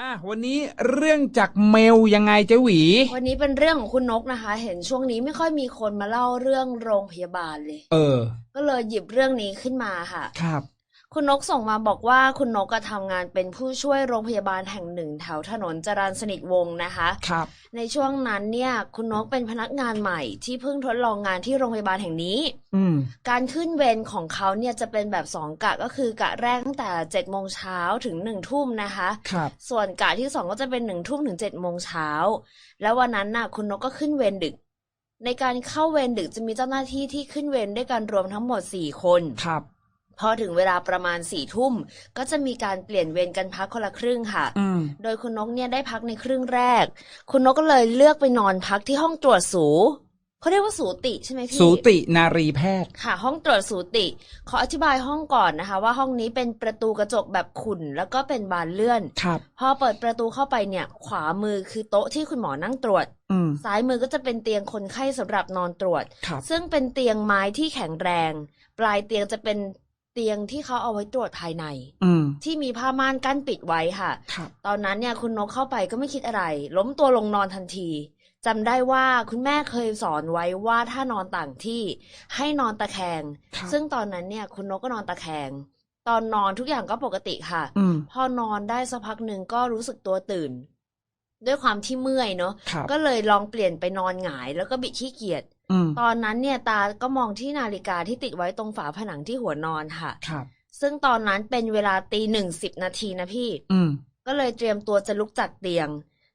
อะวันนี้เรื่องจากเมลยังไงเจ๊หวี วันนี้เป็นเรื่องของคุณนกนะคะ เห็นช่วงนี้ไม่ค่อยมีคนมาเล่าเรื่องโรงพยาบาลเลย เออ ก็เลยหยิบเรื่องนี้ขึ้นมาค่ะ ครับ คุณนกส่งมาบอกว่าคุณนกก็ทำงานเป็นผู้ช่วยโรงพยาบาลแห่งหนึ่งแถวถนนจรัญสนิทวงศ์นะคะครับ ในช่วงนั้นเนี่ยคุณนกเป็นพนักงานใหม่ที่เพิ่งทดลองงานที่โรงพยาบาลแห่งนี้ อืมการขึ้นเวรของเขาเนี่ยจะเป็นแบบสองกะก็คือกะแรกตั้งแต่7จ็ดโมงเช้าถึงหนึ่งทุ่มนะคะ ครับ ส่วนกะที่สองก็จะเป็นหนึ่งทุ่มถึงเจ็ดโมงเช้าแล้ววันนั้นน่ะคุณนกก็ขึ้นเวรดึก ในการเข้าเวรดึกจะมีเจ้าหน้าที่ที่ขึ้นเวรด้วยกันรวมทั้งหมดสี่คนครับ พอถึงเวลาประมาณสี่ทุ่ม ก็จะมีการเปลี่ยนเวรกันพักคนละครึ่งค่ะอืมโดยคุณนกเนี่ยได้พักในครึ่งแรก คุณนกก็เลยเลือกไปนอนพักที่ห้องตรวจสูเขาเรียกว่าสูติใช่ไหมพี่ สูตินารีแพทย์ค่ะ ห้องตรวจสูติ ขออธิบายห้องก่อนนะคะ ว่าห้องนี้เป็นประตูกระจกแบบขุ่น แล้วก็เป็นบานเลื่อน ครับ พอเปิดประตูเข้าไปเนี่ย ขวามือคือโต๊ะที่คุณหมอนั่งตรวจอืมซ้ายมือก็จะเป็นเตียงคนไข้สำหรับนอนตรวจครับซึ่งเป็นเตียงไม้ที่แข็งแรง ปลายเตียงจะเป็น เตียงที่เขาเอาไว้ตรวจภายใน อืม ที่มีผ้าม่านกั้นปิดไว้ค่ะ ครับ ตอนนั้นเนี่ยคุณนกเข้าไปก็ไม่คิดอะไร ล้มตัวลงนอนทันทีจำได้ว่าคุณแม่เคยสอนไว้ว่าถ้านอนต่างที่ให้นอนตะแคง ครับ ซึ่งตอนนั้นเนี่ยคุณนกก็นอนตะแคง ตอนนอนทุกอย่างก็ปกติค่ะ อืม พอนอนได้สักพักหนึ่งก็รู้สึกตัวตื่น ด้วยความที่เมื่อยเนาะครับ ก็เลยลองเปลี่ยนไปนอนหงาย แล้วก็บิดขี้เกียจอืม ตอนนั้นเนี่ยตาก็มองที่นาฬิกาที่ติดไว้ตรงฝาผนังที่หัวนอนค่ะครับ ซึ่งตอนนั้นเป็นเวลาตีหนึ่งสิบนาทีนะพี่อืมก็เลยเตรียมตัวจะลุกจากเตียง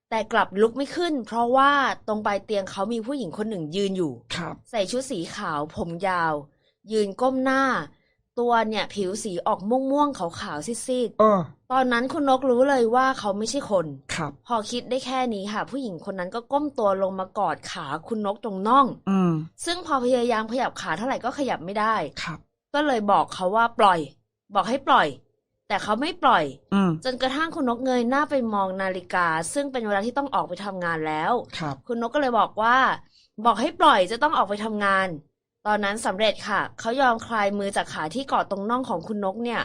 แต่กลับลุกไม่ขึ้น เพราะว่าตรงปลายเตียงเขามีผู้หญิงคนหนึ่งยืนอยู่ครับใส่ชุดสีขาวผมยาว ยืนก้มหน้า ตัวเนี่ยผิวสีออกม่วงๆขาวๆซีดเออๆตอนนั้นคุณนกรู้เลยว่าเขาไม่ใช่คนครับพอคิดได้แค่นี้ค่ะ ผู้หญิงคนนั้นก็ก้มตัวลงมากอดขาคุณนกตรงน่องอืมซึ่งพอพยายามขยับขาเท่าไหร่ก็ขยับไม่ได้ครับ ก็เลยบอกเขาว่าปล่อย บอกให้ปล่อย แต่เขาไม่ปล่อยอืมจนกระทั่งคุณนกเงยหน้าไปมองนาฬิกา ซึ่งเป็นเวลาที่ต้องออกไปทำงานแล้วครับคุณนกก็เลยบอกว่า บอกให้ปล่อยจะต้องออกไปทำงาน ตอนนั้นสำเร็จค่ะ เขายอมคลายมือจากขาที่กอดตรงน่องของคุณนกเนี่ย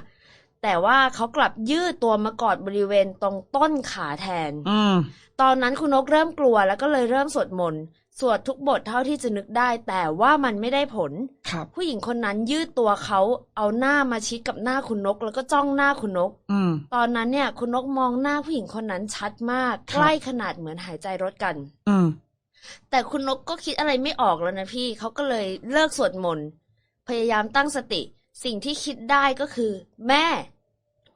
แต่ว่าเขากลับยืดตัวมากอดบริเวณตรงต้นขาแทนอืมตอนนั้นคุณนกเริ่มกลัวแล้วก็เลยเริ่มสวดมนต์สวดทุกบทเท่าที่จะนึกได้ แต่ว่ามันไม่ได้ผลครับผู้หญิงคนนั้นยืดตัวเขาเอาหน้ามาชิดกับหน้าคุณนก แล้วก็จ้องหน้าคุณนกอืมตอนนั้นเนี่ย คุณนกมองหน้าผู้หญิงคนนั้นชัดมากครับใกล้ขนาดเหมือนหายใจรถกัน อืม แต่คุณนกก็คิดอะไรไม่ออกแล้วนะพี่ เขาก็เลยเลิกสวดมนต์ พยายามตั้งสติ สิ่งที่คิดได้ก็คือ แม่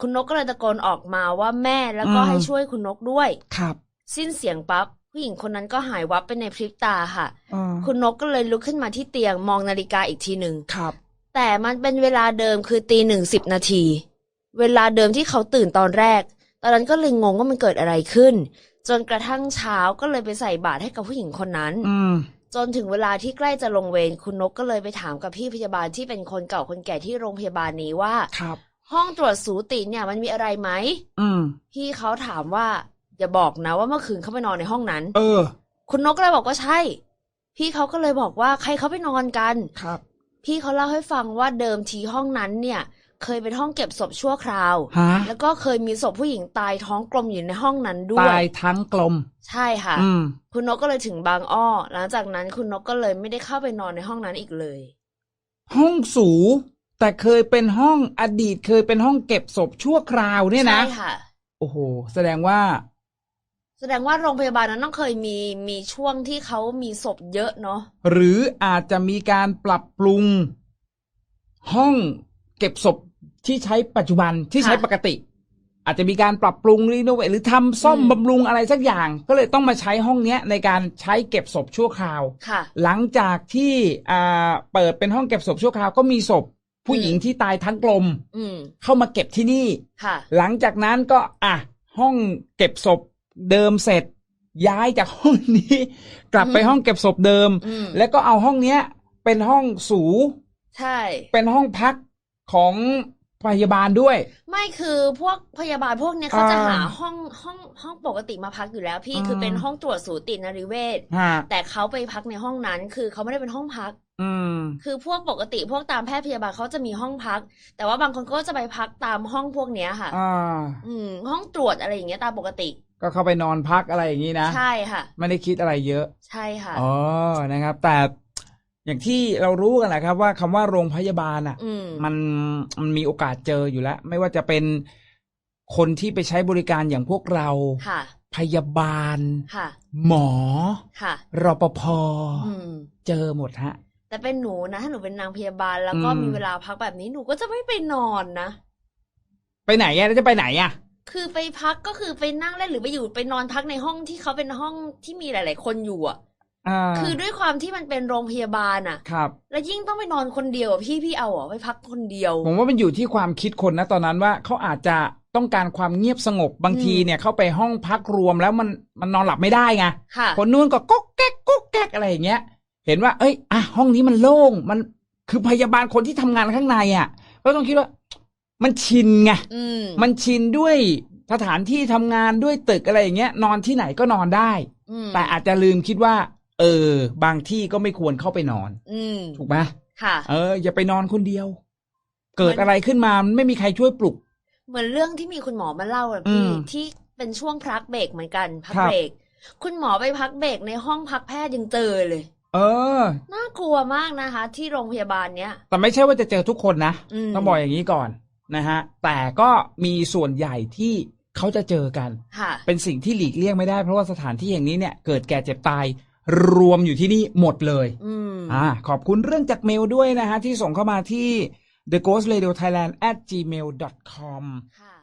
คุณนกก็เลยตะโกนออกมาว่าแม่แล้วก็อืมให้ช่วยคุณนกด้วย ครับ สิ้นเสียงปั๊บผู้หญิงคนนั้นก็หายวับไปในพริบตาค่ะอืมคุณนกก็เลยลุกขึ้นมาที่เตียงมองนาฬิกาอีกทีหนึ่งครับ แต่มันเป็นเวลาเดิมคือตีหนึ่งสิบนาที เวลาเดิมที่เขาตื่นตอนแรก ตอนนั้นก็เลยงงว่ามันเกิดอะไรขึ้น จนกระทั่งเช้าก็เลยไปใส่บาตรให้กับผู้หญิงคนนั้น อืม จนถึงเวลาที่ใกล้จะลงเวรคุณนกก็เลยไปถามกับพี่พยาบาลที่เป็นคนเก่าคนแก่ที่โรงพยาบาลนี้ว่า ครับ ห้องตรวจสูติเนี่ยมันมีอะไรไหมอืม พี่เขาถามว่าอย่าบอกนะว่าเมื่อคืนเขาไปนอนในห้องนั้น เออ คุณนกก็เลยบอกว่าใช่ พี่เขาก็เลยบอกว่าใครเขาไปนอนกัน ครับ พี่เขาเล่าให้ฟังว่าเดิมทีห้องนั้นเนี่ย เคยเป็นห้องเก็บศพชั่วคราว ฮะ แล้วก็เคยมีศพผู้หญิงตายท้องกลมอยู่ในห้องนั้นด้วตาย ยทั้งกลม ใช่ค่ะ อืม คุณนกก็เลยถึงบางอ้อ หลังจากนั้นคุณนกก็เลยไม่ได้เข้าไปนอนในห้องนั้นอีกเลย ห้องสู แต่เคยเป็นห้องอดีตเคยเป็นห้องเก็บศพชั่วคราวเนี่ยนะ ใช่ค่ะ โอ้โห แสดงว่า แสดงว่าโรงพยาบาลนั้นต้องเคยมีมีช่วงที่เขามีศพเยอะเนาะ หรืออาจจะมีการปรับปรุง ห้องเก็บศพที่ใช้ปัจจุบันที่ใช้ปกติ อาจจะมีการปรับปรุงรีโนเวทหรือทำซ่อมบำรุงอะไรสักอย่าง ก็เลยต้องมาใช้ห้องเนี้ยในการใช้เก็บศพชั่วคราวค่ะหลังจากที่อ่าเปิดเป็นห้องเก็บศพชั่วคราวก็มีศพผู้หญิงที่ตายทั้งกลมอืมเข้ามาเก็บที่นี่ค่ะหลังจากนั้นก็อะห้องเก็บศพเดิมเสร็จ ย้ายจากห้องนี้ กลับไปอืมห้องเก็บศพเดิมอืมแล้วก็เอาห้องเนี้ย เป็นห้องสูใช่ เป็นห้องพัก ของพยาบาลด้วย ไม่คือพวกพยาบาลพวกเนี้ยเขาจะอ่าหาห้องห้องห้องปกติมาพักอยู่แล้ว พี่อืมคือเป็นห้องตรวจสูตินรีเวชฮะแต่เขาไปพักในห้องนั้น คือเขาไม่ได้เป็นห้องพักอืมคือพวกปกติพวกตามแพทย์พยาบาลเขาจะมีห้องพัก แต่ว่าบางคนก็จะไปพักตามห้องพวกเนี้ยค่ะอ่าอืม ห้องตรวจอะไรอย่างเงี้ยตามปกติ ก็เข้าไปนอนพักอะไรอย่างนี้นะใช่ค่ะ ไม่ได้คิดอะไรเยอะ ใช่ค่ะอ๋อนะครับ แต่ อย่างที่เรารู้กันแหละครับ ว่าคำว่าโรงพยาบาลอะอืมมันมันมีโอกาสเจออยู่แล้ว ไม่ว่าจะเป็นคนที่ไปใช้บริการอย่างพวกเราค่ะ พยาบาลค่ะ หมอค่ะรปภอืมเจอหมดฮะ แต่เป็นหนูนะถ้าหนูเป็นนางพยาบาลแล้วก็อืมมีเวลาพักแบบนี้หนูก็จะไม่ไปนอนนะ ไปไหนอะแล้วจะไปไหนอะคือไปพักก็คือไปนั่งเล่นหรือไปอยู่ไปนอนพักในห้องที่เขาเป็นห้องที่มีหลาย ๆ คนอยู่อะอ่า คือด้วยความที่มันเป็นโรงพยาบาลอะ ครับ แล้วยิ่งต้องไปนอนคนเดียวอะพี่พี่เอาเหรอไปพักคนเดียว ผมว่ามันอยู่ที่ความคิดคนนะตอนนั้นว่าเขาอาจจะต้องการความเงียบสงบบางทีอืมเนี่ยเข้าไปห้องพักรวมแล้วมันมันนอนหลับไม่ได้ไงค่ะคนนู้นก็ก๊อกแก๊กก๊อกแก๊กอะไรอย่างเงี้ย เห็นว่า เอ้ยอะห้องนี้มันโล่งมันคือพยาบาลคนที่ทำงานข้างในอะ ก็ต้องคิดว่า มันชินไงอืมมันชินด้วยสถานที่ทำงานด้วยตึกอะไรอย่างเงี้ย นอนที่ไหนก็นอนได้อืมแต่อาจจะลืมคิดว่า เออ บางที่ก็ไม่ควรเข้าไปนอน อืมถูกไหมค่ะ เออ อย่าไปนอนคนเดียว เกิดอะไรขึ้นมามันไม่มีใครช่วยปลุก เหมือนเรื่องที่มีคุณหมอมาเล่าอะอืพี่มที่เป็นช่วงพักเบรกเหมือนกันพักครับเบรกคุณหมอไปพักเบรกในห้องพักแพทย์ยังเจอเลย เออ น่ากลัวมากนะคะ ที่โรงพยาบาลเนี้ย แต่ไม่ใช่ว่าจะเจอทุกคนนะอืมต้องบอกอย่างนี้ก่อนนะฮะ แต่ก็มีส่วนใหญ่ที่เขาจะเจอกันค่ะเป็นสิ่งที่หลีกเลี่ยงไม่ได้เพราะว่าสถานที่อย่างนี้เนี่ย เกิดแก่เจ็บตาย รวมอยู่ที่นี่หมดเลยอืมอ่าขอบคุณเรื่องจากเมลด้วยนะฮะ ที่ส่งเข้ามาที่ the ghost radio thailand at gmail com ค่ะ